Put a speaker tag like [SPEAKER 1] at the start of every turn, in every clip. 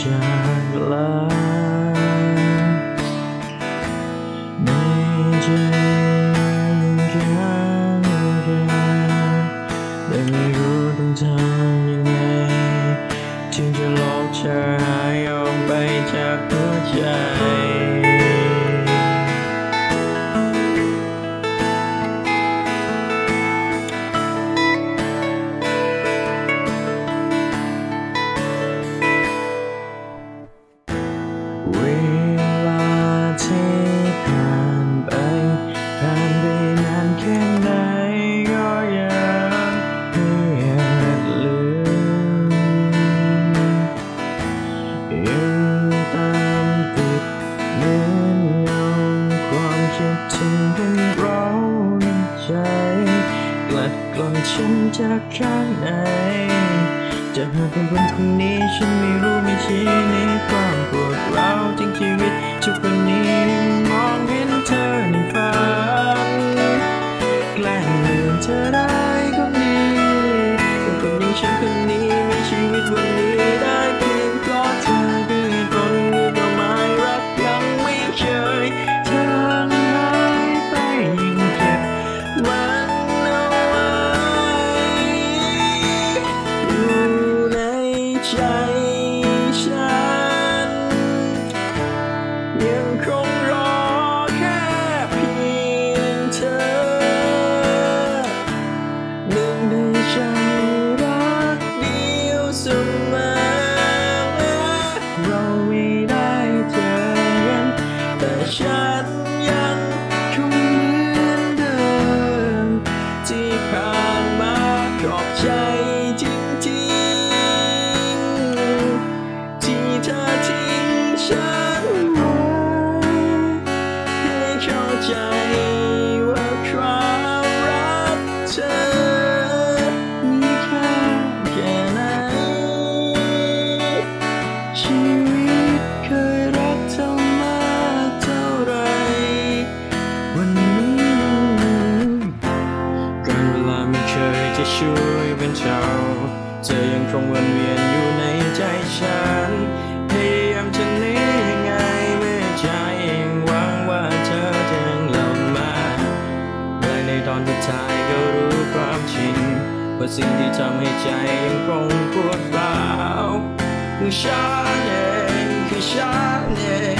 [SPEAKER 1] จากลาไม่เจอกันแต่ไม่รู้ต้องทำยังไงที่จะลบเธอหายออกไปจากหัวใจ ก่อนฉันจากข้างในจะหาเป็นคนคนนี้ฉันไม่รู้ไม่ชี้ในความปวดร้าวจังชีวิตทุกวันนี้มองเห็นเธอในฝันแกล้งลืมเธอได้ก็ดีแต่คนอย่างฉันคนนี้มีชีวิตวันนี้ ยั ยจะช่วยเป็นเจ้าเธอยังคงวนเวียนอยู่ในใจฉันพยายามจะหนียังไงเมื่อใจเองหวังว่าเธอจะยังหลงมาและในตอนสุดท้ายก็รู้ความจริงว่าสิ่งที่ทำให้ใจยังคงปวดร้าวคือฉันเองคือฉันเอง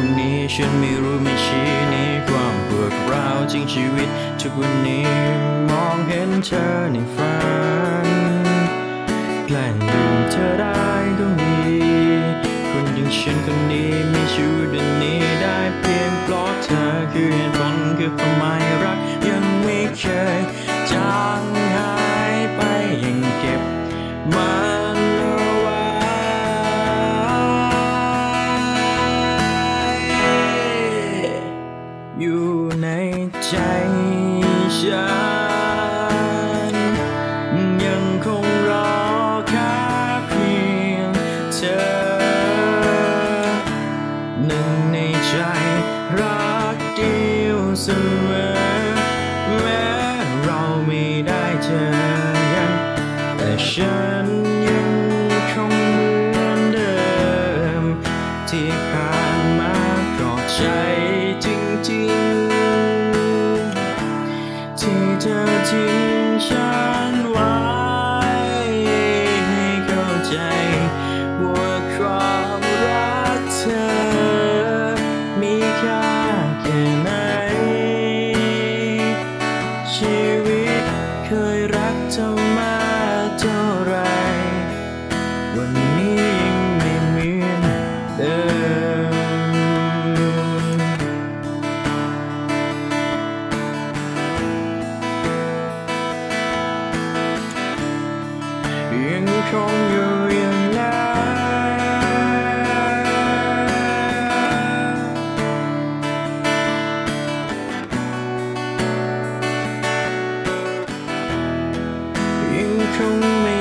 [SPEAKER 1] รุ่งนี้ฉันไม่รู้ไม่ชี้นี้ความปวดร้าวจริงชีวิต ทุกวันนี้มองเห็นเธอในฝัน อกันแต่ฉันยังคงเหมือนเดิม ที่ผ่านมาก็ใจจริงๆ ที่เธอทิ้งฉันไว้ให้เข้าใจว่าคร เคยรักเธอมา 生美。